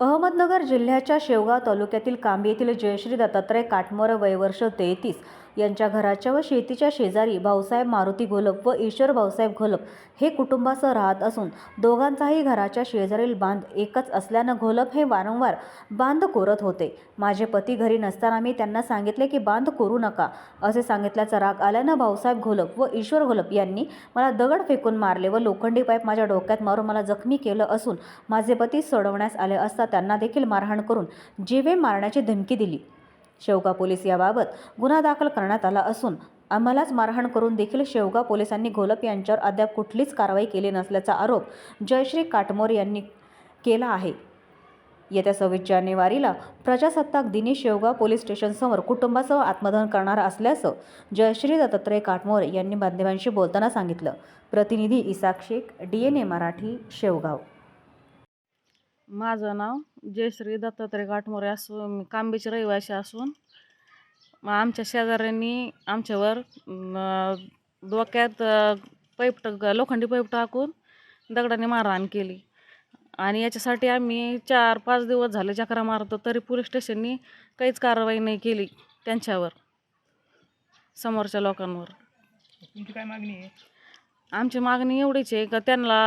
अहमदनगर जिल्ह्याच्या शेवगाव तालुक्यातील कांबी येथील जयश्री दत्तात्रय काटमोर वयवर्ष तेहतीस यांच्या घराच्या व शेतीच्या शेजारी भाऊसाहेब मारुती घोलप व ईश्वर भाऊसाहेब घोलप हे कुटुंबासह राहत असून दोघांचाही घराच्या शेजारील बांध एकच असल्यानं घोलप हे वारंवार बांध कोरत होते. माझे पती घरी नसताना मी त्यांना सांगितले की बांध कोरू नका. असे सांगितल्याचा राग आल्यानं भाऊसाहेब घोलप व ईश्वर घोलप यांनी मला दगड फेकून मारले व लोखंडी पाईप माझ्या डोक्यात मारून मला जखमी केलं असून माझे पती सोडवण्यास आले असता त्यांना देखील मारहाण करून जीवे मारण्याची धमकी दिली. शेवगाव पोलीस याबाबत गुन्हा दाखल करण्यात आला असून आम्हालाच मारहाण करून देखील शेवगाव पोलिसांनी घोलप यांच्यावर अद्याप कुठलीच कारवाई केली नसल्याचा आरोप जयश्री काटमोर यांनी केला आहे. येत्या सव्वीस जानेवारीला प्रजासत्ताक दिनी शेवगाव पोलीस स्टेशनसमोर कुटुंबासह आत्मदहन करणार असल्याचं जयश्री दत्तात्रय काटमोर यांनी माध्यमांशी बोलताना सांगितलं. प्रतिनिधी Isaq Shaikh D N A Marathi Shevgaon. माझं नाव जयश्री दत्तात्रय गाठमोरे असून मी कांबीचे रहिवासी असून मग आमच्या शेजाऱ्यांनी आमच्यावर डोक्यात टाक लोखंडी पाईप टाकून दगडाने मारहाण केली. आणि याच्यासाठी आम्ही चार पाच दिवस झाले चक्रा मारतो तरी पोलीस स्टेशननी काहीच कारवाई नाही केली त्यांच्यावर समोरच्या लोकांवर. तुमची काय मागणी आहे? आमची मागणी एवढीच आहे का त्यांना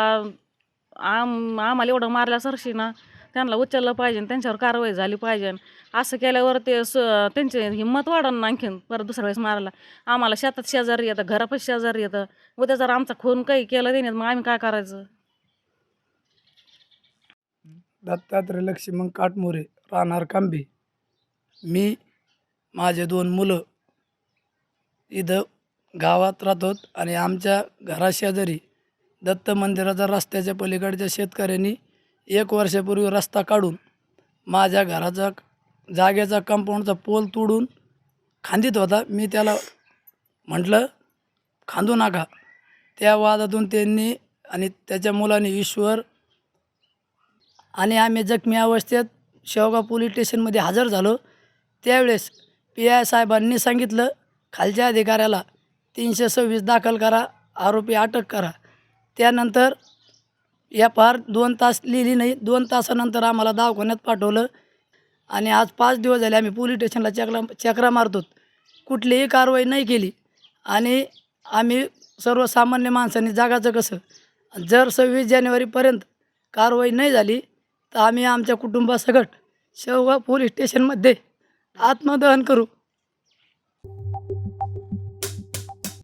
आम आम्हाला एवढं मारल्या सरशी ना. त्यांना उचललं पाहिजे त्यांच्यावर कारवाई झाली पाहिजे. असं केल्यावर ते स त्यांची हिंमत वाढन ना आणखीन. परत दुसऱ्या वेळेस मारायला. आम्हाला शेतात शेजारी येतं घरापास शेजारी येतं. उद्या जर आमचा खून काही केलं त्याने मग आम्ही काय करायचं? दत्तात्रय लक्ष्मण काटमोरे राहणार कांबे. मी माझे दोन मुलं इथं गावात राहतो आणि आमच्या घराशेजारी दत्त मंदिराच्या रस्त्याच्या पलीकडच्या शेतकऱ्यांनी एक वर्षापूर्वी रस्ता काढून माझ्या घराचा जागेचा कंपाऊंडचा पोल तोडून खांदीत होता. मी त्याला म्हटलं खांदू नका. त्या वादातून त्यांनी आणि त्याच्या मुलाने ईश्वर आणि आम्ही जखमी अवस्थेत शेवगाव पोलीस स्टेशनमध्ये हजर झालो. त्यावेळेस पी आय साहेबांनी सांगितलं खालच्या अधिकाऱ्याला तीनशे सव्वीस दाखल करा आरोपी अटक करा. त्यानंतर एफ आर दोन तास लिहिली नाही दोन तासानंतर आम्हाला दवाखान्यात पाठवलं. आणि आज पाच दिवस झाले आम्ही पोलीस स्टेशनला चक्रा चकरा मारतो कुठलीही कारवाई नाही केली. आणि आम्ही सर्वसामान्य माणसांनी जागाचं कसं जर सव्वीस जानेवारीपर्यंत कारवाई नाही झाली तर आम्ही आमच्या कुटुंबासकट शेवगाव पोलीस स्टेशनमध्ये आत्मदहन करू.